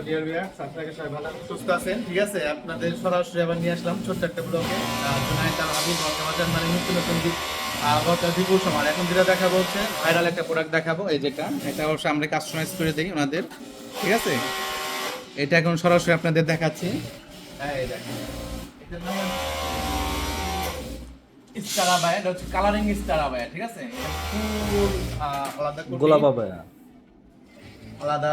Hello dear viewers আপনারা সবাই ভালো সুস্থ আছেন। ঠিক আছে আপনাদের সরাসরি আবার নিয়ে আসলাম ছোট্ট একটা ব্লগে জুনাইদ আল হাবিব বর্তমান মানে নতুন নতুন বিপুল এখন যেটা দেখাবো হচ্ছে ভাইরাল একটা প্রোডাক্ট দেখাবো এই যেটা। এটা অবশ্য আমরা কাস্টমাইজ করে দিই ওনাদের। ঠিক আছে? এটা এখন সরাসরি আপনাদের দেখাচ্ছি। এই দেখেন। এটার নাম হচ্ছে কালারিং ইস্তারা ঠিক আছে? ফুল আলাদা গোলাপ আলাদা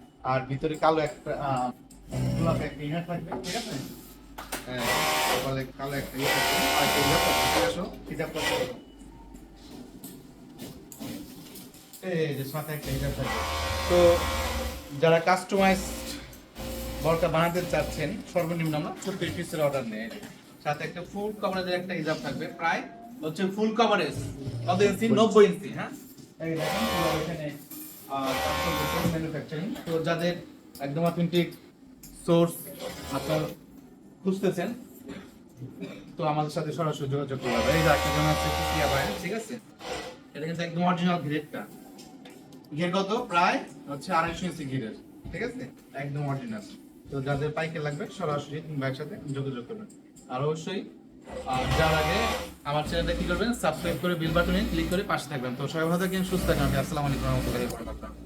আর ভিতরে কালো একটা গোলাপি একটা ইনার থাকবে ঠিক আছে? হ্যাঁ, কালো একটা ইয়ে থাকবে। আর একটা ইয়ে থাকবে ঠিক হিজাব করতে হবে। এই যে সাথে একটা হিজাব থাকবে। তো যারা কাস্টমাইজ বরকা বানাতে চাচ্ছেন সর্বনিম্ন আমরা ছত্রিশ পিসের অর্ডার নেই। সাথে একটা ফুল কভারেজের একটা হিজাব থাকবে প্রায় হচ্ছে ফুল কভারেজ কত ইঞ্চি নব্বই ইঞ্চি হ্যাঁ? এই দেখেন এখানে ম্যানুফ্যাকচারিং তো যাদের একদম অথেন্টিক সোর্স আপনার খুঁজতেছেন, তো আমাদের সাথে সরাসরি যোগাযোগ করতে হবে এই যে একটা জন আছে ঠিক আছে? এটা কিন্তু একদম অরিজিনাল গ্রেডটা প্রায় হচ্ছে আড়াইশো ইঞ্চি ঘিরের ঠিক আছে? একদম অরিজিনাল তো যাদের পাইকারি লাগবে, সরাসরি একসাথে যোগাযোগ করবেন। আর অবশ্যই যাওয়ার আগে আমার চ্যানেলটা কি করবেন সাবস্ক্রাইব করে বিল বাটনে ক্লিক করে পাশে থাকবেন। তো সবাই ভালো থাকেন, সুস্থ থাকেন। আসসালামু আলাইকুম রহমতুল্লাহি